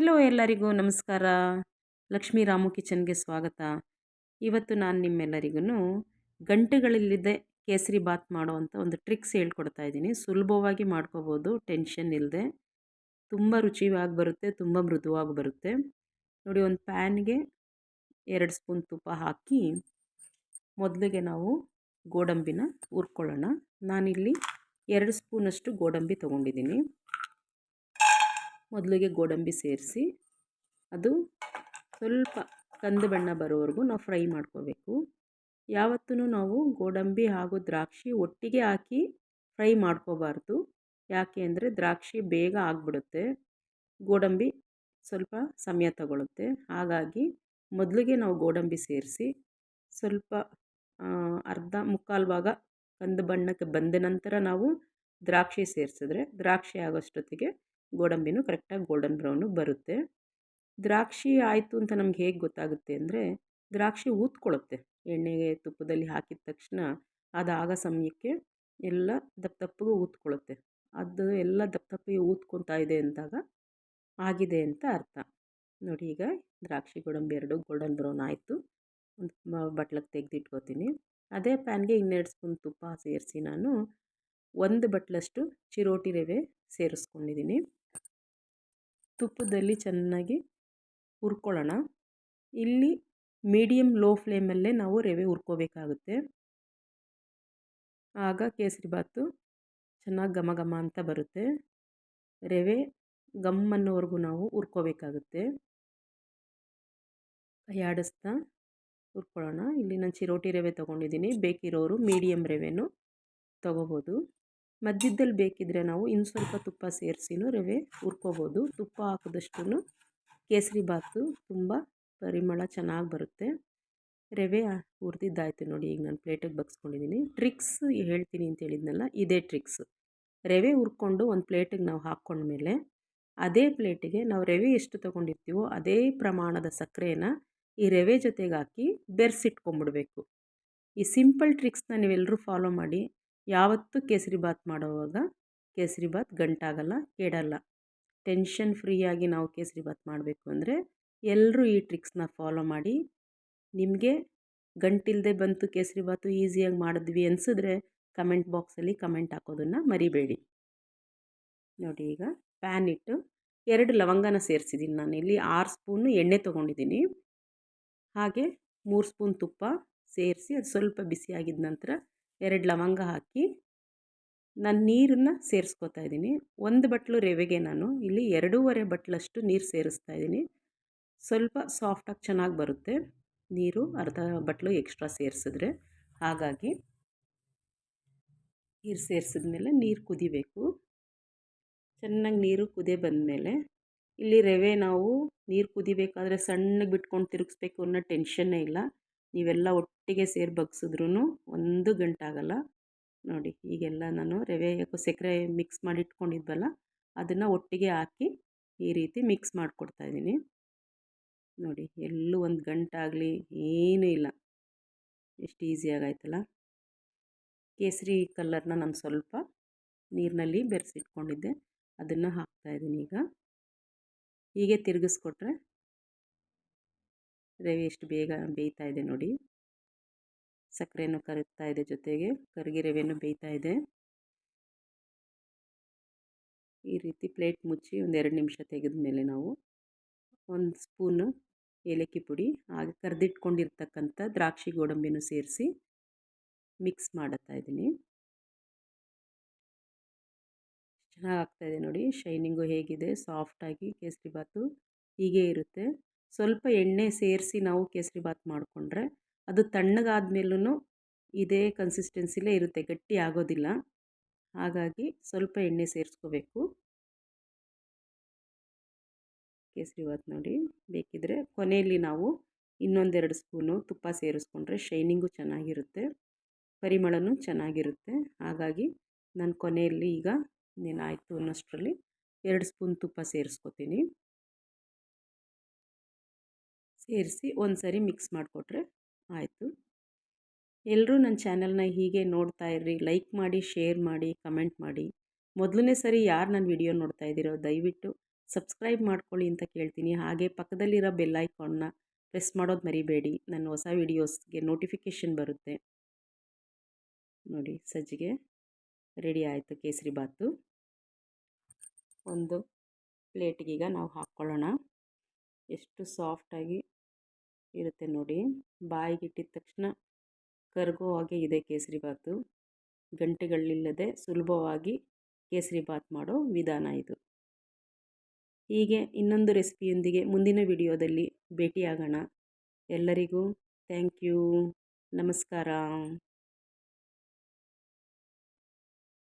Hello ಎಲ್ಲರಿಗೂ ನಮಸ್ಕಾರ. ಲಕ್ಷ್ಮೀ ರಾಮು ಕಿಚನ್ಗೆ ಸ್ವಾಗತ. ಇವತ್ತು ನಾನು ನಿಮ್ಮೆಲ್ಲರಿಗೂ ಗಂಟೆಗಳಲ್ಲಿದೆ ಕೇಸರಿ ಬಾತ್ ಮಾಡುವಂಥ ಒಂದು ಟ್ರಿಕ್ಸ್ ಹೇಳ್ಕೊಡ್ತಾ ಇದ್ದೀನಿ. ಸುಲಭವಾಗಿ ಮಾಡ್ಕೋಬೋದು, ಟೆನ್ಷನ್ ಇಲ್ಲದೆ ತುಂಬ ರುಚಿಯಾಗಿ ಬರುತ್ತೆ, ತುಂಬ ಮೃದುವಾಗಿ ಬರುತ್ತೆ. ನೋಡಿ, ಒಂದು ಪ್ಯಾನ್ಗೆ ಎರಡು ಸ್ಪೂನ್ ತುಪ್ಪ ಹಾಕಿ ಮೊದಲಿಗೆ ನಾವು ಗೋಡಂಬಿನ ಹುರ್ಕೊಳ್ಳೋಣ. ನಾನಿಲ್ಲಿ ಎರಡು ಸ್ಪೂನಷ್ಟು ಗೋಡಂಬಿ ತೊಗೊಂಡಿದ್ದೀನಿ. ಮೊದಲಿಗೆ ಗೋಡಂಬಿ ಸೇರಿಸಿ, ಅದು ಸ್ವಲ್ಪ ಕಂದು ಬಣ್ಣ ಬರೋವರೆಗೂ ನಾವು ಫ್ರೈ ಮಾಡ್ಕೋಬೇಕು. ಯಾವತ್ತೂ ನಾವು ಗೋಡಂಬಿ ಹಾಗೂ ದ್ರಾಕ್ಷಿ ಒಟ್ಟಿಗೆ ಹಾಕಿ ಫ್ರೈ ಮಾಡ್ಕೋಬಾರ್ದು. ಯಾಕೆ ಅಂದರೆ ದ್ರಾಕ್ಷಿ ಬೇಗ ಆಗಿಬಿಡುತ್ತೆ, ಗೋಡಂಬಿ ಸ್ವಲ್ಪ ಸಮಯ ತಗೊಳುತ್ತೆ. ಹಾಗಾಗಿ ಮೊದಲಿಗೆ ನಾವು ಗೋಡಂಬಿ ಸೇರಿಸಿ ಸ್ವಲ್ಪ ಅರ್ಧ ಮುಕ್ಕಾಲು ಭಾಗ ಕಂದು ಬಣ್ಣಕ್ಕೆ ಬಂದ ನಂತರ ನಾವು ದ್ರಾಕ್ಷಿ ಸೇರಿಸಿದ್ರೆ ದ್ರಾಕ್ಷಿ ಆಗೋಷ್ಟೊತ್ತಿಗೆ ಗೋಡಂಬಿನೂ ಕರೆಕ್ಟಾಗಿ ಗೋಲ್ಡನ್ ಬ್ರೌನು ಬರುತ್ತೆ. ದ್ರಾಕ್ಷಿ ಆಯಿತು ಅಂತ ನಮ್ಗೆ ಹೇಗೆ ಗೊತ್ತಾಗುತ್ತೆ ಅಂದರೆ, ದ್ರಾಕ್ಷಿ ಊದ್ಕೊಳ್ಳುತ್ತೆ ಎಣ್ಣೆಗೆ ತುಪ್ಪದಲ್ಲಿ ಹಾಕಿದ ತಕ್ಷಣ ಅದಾಗೋ ಸಮಯಕ್ಕೆ ಎಲ್ಲ ದಪ್ಪ ದಪ್ಪಗೆ ಊದ್ಕೊಳ್ಳುತ್ತೆ ಅದು ಎಲ್ಲ ದಪ್ಪ ದಪ್ಪಗೆ ಊದ್ಕೊತಾ ಇದೆ ಅಂದಾಗ ಆಗಿದೆ ಅಂತ ಅರ್ಥ. ನೋಡಿ ಈಗ ದ್ರಾಕ್ಷಿ ಗೋಡಂಬಿ ಎರಡು ಗೋಲ್ಡನ್ ಬ್ರೌನ್ ಆಯಿತು. ಒಂದು ಬಟ್ಲಕ್ಕೆ ತೆಗೆದಿಟ್ಕೋತೀನಿ. ಅದೇ ಪ್ಯಾನ್ಗೆ ಇನ್ನೆರಡು ಸ್ಪೂನ್ ತುಪ್ಪ ಸೇರಿಸಿ ನಾನು ಒಂದು ಬಟ್ಲಷ್ಟು ಚಿರೋಟಿ ರವೆ ಸೇರಿಸ್ಕೊಂಡಿದ್ದೀನಿ. ತುಪ್ಪದಲ್ಲಿ ಚೆನ್ನಾಗಿ ಹುರ್ಕೊಳ್ಳೋಣ. ಇಲ್ಲಿ ಮೀಡಿಯಮ್ ಲೋ ಫ್ಲೇಮಲ್ಲೇ ನಾವು ರವೆ ಹುರ್ಕೋಬೇಕಾಗುತ್ತೆ. ಆಗ ಕೇಸರಿಬಾತು ಚೆನ್ನಾಗಿ ಘಮ ಘಮ ಅಂತ ಬರುತ್ತೆ. ರವೆ ಗಮ್ ಅನ್ನೋವರೆಗೂ ನಾವು ಹುರ್ಕೋಬೇಕಾಗುತ್ತೆ. ಕೈಯಾಡಿಸ್ತಾ ಹುರ್ಕೊಳ್ಳೋಣ. ಇಲ್ಲಿ ನಾನು ಚಿರೋಟಿ ರವೆ ತೊಗೊಂಡಿದ್ದೀನಿ. ಬೇಕಿರೋರು ಮೀಡಿಯಮ್ ರವೆನೂ ತೊಗೋಬೋದು. ಮಧ್ಯದಲ್ಲಿ ಬೇಕಿದ್ರೆ ನಾವು ಇನ್ನು ಸ್ವಲ್ಪ ತುಪ್ಪ ಸೇರಿಸಿನೂ ರವೆ ಹುರ್ಕೋಬೋದು. ತುಪ್ಪ ಹಾಕಿದಷ್ಟು ಕೇಸರಿ ಬಾತು ತುಂಬ ಪರಿಮಳ ಚೆನ್ನಾಗಿ ಬರುತ್ತೆ. ರವೆ ಹುರಿದಿದ್ದಾಯ್ತು ನೋಡಿ, ಈಗ ನಾನು ಪ್ಲೇಟಿಗೆ ಬಗ್ಸ್ಕೊಂಡಿದ್ದೀನಿ ಟ್ರಿಕ್ಸ್ ಹೇಳ್ತೀನಿ ಅಂತ ಹೇಳಿದ್ನಲ್ಲ, ಇದೇ ಟ್ರಿಕ್ಸ್. ರವೆ ಹುರ್ಕೊಂಡು ಒಂದು ಪ್ಲೇಟಿಗೆ ನಾವು ಹಾಕ್ಕೊಂಡ್ಮೇಲೆ ಅದೇ ಪ್ಲೇಟಿಗೆ ನಾವು ರವೆ ಎಷ್ಟು ತೊಗೊಂಡಿರ್ತೀವೋ ಅದೇ ಪ್ರಮಾಣದ ಸಕ್ಕರೆನ ಈ ರವೆ ಜೊತೆಗೆ ಹಾಕಿ ಬೆರೆಸಿಟ್ಕೊಂಡ್ಬಿಡ್ಬೇಕು ಈ ಸಿಂಪಲ್ ಟ್ರಿಕ್ಸ್ನ ನೀವೆಲ್ಲರೂ ಫಾಲೋ ಮಾಡಿ. ಯಾವತ್ತೂ ಕೇಸರಿ ಬಾತ್ ಮಾಡುವಾಗ ಕೇಸರಿ ಬಾತ್ ಗಂಟಾಗಲ್ಲ, ಕೆಡಲ್ಲ. ಟೆನ್ಷನ್ ಫ್ರೀಯಾಗಿ ನಾವು ಕೇಸರಿ ಬಾತ್ ಮಾಡಬೇಕು ಅಂದರೆ ಎಲ್ಲರೂ ಈ ಟ್ರಿಕ್ಸ್ನ ಫಾಲೋ ಮಾಡಿ. ನಿಮಗೆ ಗಂಟಿಲ್ಲದೆ ಬಂತು ಕೇಸರಿ ಬಾತು ಈಸಿಯಾಗಿ ಮಾಡಿದ್ವಿ ಅನಿಸಿದ್ರೆ ಕಮೆಂಟ್ ಬಾಕ್ಸಲ್ಲಿ ಕಮೆಂಟ್ ಹಾಕೋದನ್ನು ಮರಿಬೇಡಿ. ನೋಡಿ ಈಗ ಪ್ಯಾನ್ ಇಟ್ಟು ಎರಡು ಲವಂಗನ ಸೇರಿಸಿದ್ದೀನಿ ನಾನು. ಇಲ್ಲಿ ಆರು ಸ್ಪೂನು ಎಣ್ಣೆ ತೊಗೊಂಡಿದ್ದೀನಿ ಹಾಗೆ ಮೂರು ಸ್ಪೂನ್ ತುಪ್ಪ ಸೇರಿಸಿ ಅದು ಸ್ವಲ್ಪ ಬಿಸಿಯಾಗಿದ್ದ ನಂತರ ಎರಡು ಲವಂಗ ಹಾಕಿ ನಾನು ನೀರನ್ನು ಸೇರಿಸ್ಕೋತಾ ಇದ್ದೀನಿ. ಒಂದು ಬಟ್ಲು ರವೆಗೆ ನಾನು, ಇಲ್ಲಿ ಎರಡೂವರೆ ಬಟ್ಲಷ್ಟು ನೀರು ಸೇರಿಸ್ತಾ ಇದ್ದೀನಿ. ಸ್ವಲ್ಪ ಸಾಫ್ಟಾಗಿ ಚೆನ್ನಾಗಿ ಬರುತ್ತೆ. ನೀರು ಅರ್ಧ ಬಟ್ಲು ಎಕ್ಸ್ಟ್ರಾ ಸೇರಿಸಿದ್ರೆ. ಹಾಗಾಗಿ ನೀರು ಸೇರಿಸಿದ್ಮೇಲೆ ನೀರು ಕುದಿಬೇಕು. ಚೆನ್ನಾಗಿ ನೀರು ಕುದಿ ಬಂದಮೇಲೆ ಇಲ್ಲಿ ರವೆ ನಾವು ನೀರು ಕುದಿಬೇಕಾದ್ರೆ ಸಣ್ಣಗೆ ಬಿಟ್ಕೊಂಡು ತಿರುಗಿಸ್ಬೇಕು ಅನ್ನೋ ಟೆನ್ಷನ್ನೇ ಇಲ್ಲ. ನೀವೆಲ್ಲ ಒಟ್ಟಿಗೆ ಸೇರಿ ಬಗ್ಸಿದ್ರೂ ಒಂದು ಗಂಟಾಗಲ್ಲ. ನೋಡಿ, ಈಗೆಲ್ಲ ನಾನು ರವೆ ಸಕ್ಕರೆ ಮಿಕ್ಸ್ ಮಾಡಿ ಇಟ್ಕೊಂಡಿದ್ವಲ್ಲ ಅದನ್ನು ಒಟ್ಟಿಗೆ ಹಾಕಿ ಈ ರೀತಿ ಮಿಕ್ಸ್ ಮಾಡಿಕೊಡ್ತಾಯಿದ್ದೀನಿ ನೋಡಿ, ಎಲ್ಲೂ ಒಂದು ಗಂಟಾಗಲಿ ಏನೂ ಇಲ್ಲ. ಎಷ್ಟು ಈಸಿಯಾಗಾಯ್ತಲ್ಲ ಕೇಸರಿ ಕಲ್ಲರ್ನ ನಾನು ಸ್ವಲ್ಪ ನೀರಿನಲ್ಲಿ ಬೆರೆಸಿಟ್ಕೊಂಡಿದ್ದೆ. ಅದನ್ನು ಹಾಕ್ತಾಯಿದ್ದೀನಿ ಈಗ. ಹೀಗೆ ತಿರುಗಿಸ್ಕೊಟ್ರೆ ರವೆ ಎಷ್ಟು ಬೇಗ ಬೇಯ್ತಾ ಇದೆ ನೋಡಿ. ಸಕ್ಕರೆಯನ್ನು ಕರಗ್ತಾ ಇದೆ ಜೊತೆಗೆ ಕರಗಿ ರವೆಯನ್ನು ಬೇಯ್ತಾ ಇದೆ. ಈ ರೀತಿ ಪ್ಲೇಟ್ ಮುಚ್ಚಿ ಒಂದು ಎರಡು ನಿಮಿಷ ತೆಗೆದ ಮೇಲೆ ನಾವು ಒಂದು ಸ್ಪೂನು ಏಲಕ್ಕಿ ಪುಡಿ, ಹಾಗೆ ಕರೆದಿಟ್ಕೊಂಡಿರ್ತಕ್ಕಂಥ ದ್ರಾಕ್ಷಿ ಗೋಡಂಬಿನೂ ಸೇರಿಸಿ ಮಿಕ್ಸ್ ಮಾಡುತ್ತಾ ಇದ್ದೀನಿ. ಚೆನ್ನಾಗಿ ಆಗ್ತಾಯಿದೆ ನೋಡಿ, ಶೈನಿಂಗು ಹೇಗಿದೆ, ಸಾಫ್ಟಾಗಿ, ಕೇಸರಿ ಬಾತು ಹೀಗೆ ಇರುತ್ತೆ. ಸ್ವಲ್ಪ ಎಣ್ಣೆ ಸೇರಿಸಿ ನಾವು ಕೇಸರಿ ಬಾತ್ ಮಾಡಿಕೊಂಡ್ರೆ ಅದು ತಣ್ಣಗಾದ್ಮೇಲೂ ಇದೇ ಕನ್ಸಿಸ್ಟೆನ್ಸಿಲೇ ಇರುತ್ತೆ, ಗಟ್ಟಿ ಆಗೋದಿಲ್ಲ. ಹಾಗಾಗಿ ಸ್ವಲ್ಪ ಎಣ್ಣೆ ಸೇರಿಸ್ಕೋಬೇಕು. ಕೇಸರಿ ಬಾತ್ ನೋಡಿ ಬೇಕಿದ್ದರೆ ಕೊನೆಯಲ್ಲಿ ನಾವು ಇನ್ನೊಂದೆರಡು ಸ್ಪೂನು ತುಪ್ಪ ಸೇರಿಸ್ಕೊಂಡ್ರೆ ಶೈನಿಂಗು ಚೆನ್ನಾಗಿರುತ್ತೆ, ಪರಿಮಳನೂ ಚೆನ್ನಾಗಿರುತ್ತೆ. ಹಾಗಾಗಿ ನಾನು ಕೊನೆಯಲ್ಲಿ ಈಗ ಇನ್ನೇನಾಯಿತು ಅನ್ನೋಷ್ಟರಲ್ಲಿ ಎರಡು ಸ್ಪೂನ್ ತುಪ್ಪ ಸೇರಿಸ್ಕೊತೀನಿ. ಸೇರಿಸಿ ಒಂದು ಸರಿ ಮಿಕ್ಸ್ ಮಾಡಿಕೊಟ್ರೆ ಆಯಿತು. ಎಲ್ಲರೂ ನನ್ನ ಚಾನೆಲ್ನ ಹೀಗೆ ನೋಡ್ತಾ ಇರ್ರಿ, ಲೈಕ್ ಮಾಡಿ, ಶೇರ್ ಮಾಡಿ, ಕಮೆಂಟ್ ಮಾಡಿ. ಮೊದಲನೇ ಸರಿ ಯಾರು ನನ್ನ ವಿಡಿಯೋ ನೋಡ್ತಾ ಇದ್ದೀರೋ ದಯವಿಟ್ಟು ಸಬ್ಸ್ಕ್ರೈಬ್ ಮಾಡ್ಕೊಳ್ಳಿ ಅಂತ ಕೇಳ್ತೀನಿ. ಹಾಗೆ ಪಕ್ಕದಲ್ಲಿರೋ ಬೆಲ್ ಐಕಾನ್ನ ಪ್ರೆಸ್ ಮಾಡೋದು ಮರಿಬೇಡಿ. ನನ್ನ ಹೊಸ ವಿಡಿಯೋಸ್ಗೆ ನೋಟಿಫಿಕೇಷನ್ ಬರುತ್ತೆ. ನೋಡಿ ಸಜ್ಜಿಗೆ ರೆಡಿ ಆಯಿತು ಕೇಸರಿ ಬಾತು. ಒಂದು ಪ್ಲೇಟ್ಗೀಗ ನಾವು ಹಾಕ್ಕೊಳ್ಳೋಣ. ಎಷ್ಟು ಸಾಫ್ಟಾಗಿ ಇರುತ್ತೆ ನೋಡಿ. ಬಾಯಿಗೆ ಇಟ್ಟಿದ ತಕ್ಷಣ ಕರಗೋ ಹಾಗೆ ಇದೆ ಕೇಸರಿ ಬಾತು. ಗಂಟೆಗಳಿಲ್ಲದೆ ಸುಲಭವಾಗಿ ಕೇಸರಿ ಬಾತ್ ಮಾಡೋ ವಿಧಾನ ಇದು. ಹೀಗೆ ಇನ್ನೊಂದು ರೆಸಿಪಿಯೊಂದಿಗೆ ಮುಂದಿನ ವಿಡಿಯೋದಲ್ಲಿ ಭೇಟಿಯಾಗೋಣ. ಎಲ್ಲರಿಗೂ ಥ್ಯಾಂಕ್ ಯು. ನಮಸ್ಕಾರ.